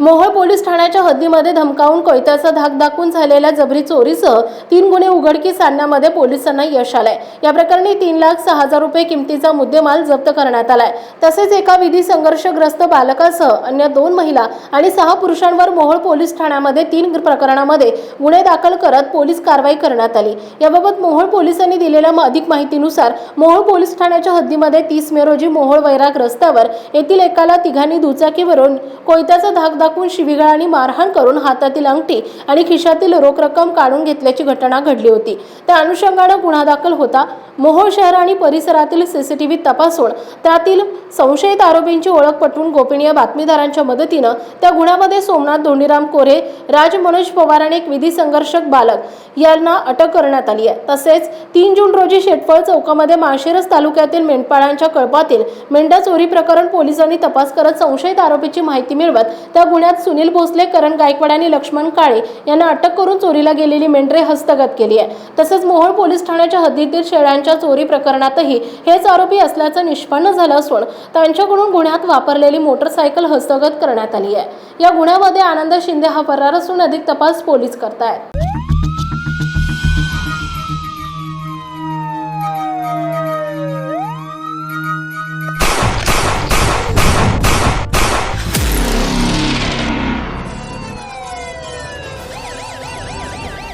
Mohol police ठाण्याच्या हद्दीमध्ये धमकावून कोयत्याचा धाक दाखवून झालेल्या जबरी चोरीसह तीन गुन्हे उघडकीस आणण्यामध्ये पोलिसांना यश आलंय. या प्रकरणी तीन लाख सहा हजार रुपये किमतीचा मुद्देमाल जप्त करण्यात आलाय. तसेच एका विधी संघर्षग्रस्त बालकासह अन्य दोन महिला आणि सहा पुरुषांवर मोहोळ पोलीस ठाण्यामध्ये तीन प्रकरणामध्ये गुन्हे दाखल करत पोलीस कारवाई करण्यात आली. याबाबत मोहोळ पोलिसांनी दिलेल्या अधिक माहितीनुसार मोहोळ पोलीस ठाण्याच्या हद्दीमध्ये तीस मे रोजी मोहोळ वैराग रस्त्यावर येथील एकाला तिघांनी दुचाकीवरून कोयत्याचा धाक दाखवून शिवीगाळ आणि मारहाण करून हातातील अंगठी आणि खिशातील रोख रक्कम काढून घेतल्याची घटना घडली होती. त्या अनुषंगानं गुन्हा दाखल होता. मोहोळ शहर आणि परिसरातील सीसीटीव्ही तपासून त्यातील संशयित आरोपींची ओळख पटवून गोपनीय बातमीदारांच्या मदतीनं त्या गुन्ह्यामध्ये सोमनाथ धोंडीराम कोरे राज मनोज पवार आणि एक विधी संघर्षक बालक यांना अटक करण्यात आली आहे. तसेच तीन जून रोजी शेटफळ चौकामध्ये माळशिरस तालुक्यातील मेंढपाळांच्या कळपातील मेंढा चोरी प्रकरण पोलिसांनी तपास करत संशयित आरोपीची माहिती मिळवत त्या पुण्यात सुनील भोसले करण गायकवाड आणि लक्ष्मण काळे यांना अटक करून चोरीला गेलेली मेंढरे हस्तगत केली आहे. तसेच मोहोळ पोलीस ठाण्याच्या हद्दीतील शेळ्यांच्या चोरी प्रकरणातही हेच आरोपी असल्याचं निष्पन्न झालं असून त्यांच्याकडून गुन्ह्यात वापरलेली मोटरसायकल हस्तगत करण्यात आली आहे. या गुन्ह्यामध्ये आनंद शिंदे हा फरार असून अधिक तपास पोलीस करतायत.